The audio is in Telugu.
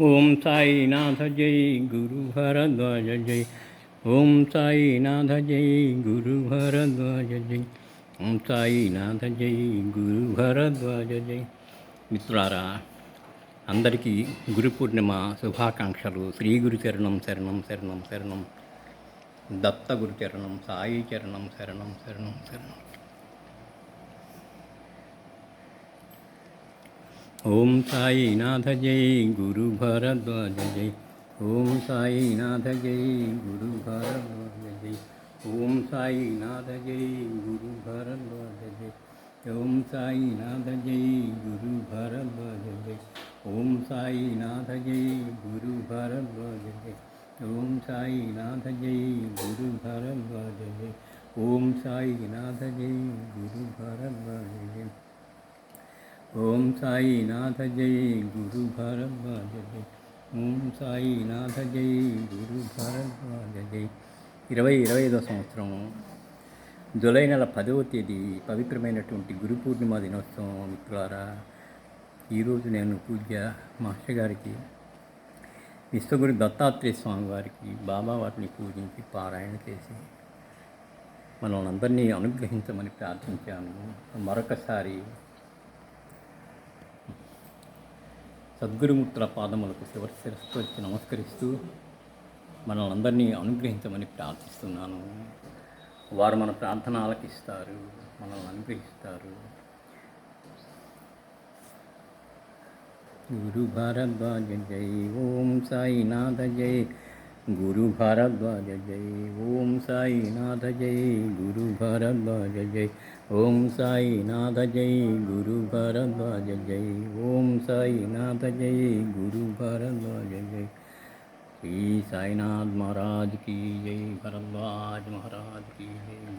ఓం సాయినాథ జై గురు భరద్వాజ జై. ఓం సాయినాథ జై గురు భరద్వాజ జై. ఓం సాయినాథ జై గురు భరద్వాజ జై. మిత్రులారా అందరికీ గురు పూర్ణిమ శుభాకాంక్షలు. శ్రీ గురు చరణం శరణం శరణం శరణం. దత్త గురు చరణం సాయి చరణం శరణం శరణం శరణం. ओम साई नाथ जय गुरु भरद्वाज जय ओम साई नाथ जय गुरु भरद्वाज जय ओम साई नाथ जय गुरु भरद्वाज जय ओम साई नाथ जय गुरु भरद्वाज जय ओम साई नाथ जय गुरु भरद्वाज जय ओम साई नाथ जय गुरु भरद्वाज जय ओम साई नाथ जय गुरु भरद्वाज जय ఓం సాయినాథ జై గురు భరద్వాజ జై ఓం సాయినాథ జై గురు భరద్వాజ జై ఇరవై ఇరవై ఐదో సంవత్సరం జూలై నెల పదవ తేదీ పవిత్రమైనటువంటి గురు పూర్ణిమ దినోత్సవం మిత్రులారా ఈరోజు నేను పూజ్య మాస్టర్ గారికి విశ్వగురు దత్తాత్రేయ స్వామి వారికి బాబా వారిని పూజించి పారాయణ చేసి మనం అందరినీ అనుగ్రహించమని ప్రార్థించాను. మరొకసారి సద్గురుమూర్తుల పాదములకు శివరి శిరస్సు వచ్చి నమస్కరిస్తూ మనల్ని అందరినీ అనుగ్రహించమని ప్రార్థిస్తున్నాను. వారు మన ప్రార్థన ఆలకిస్తారు మనల్ని అనుగ్రహిస్తారు. గురు భారద్వాజ జై ఓం సాయినాథ జై. गुरु भारद्वाज जय ओम साईनाथ जय गुरु भारद्वाज जय ओम साईनाथ जय गुरु भारद्वाज जय ओम साईनाथ जय गुरु भारद्वाज जय श्री साईनाथ महाराज की जय भरद्वाज महाराज की जय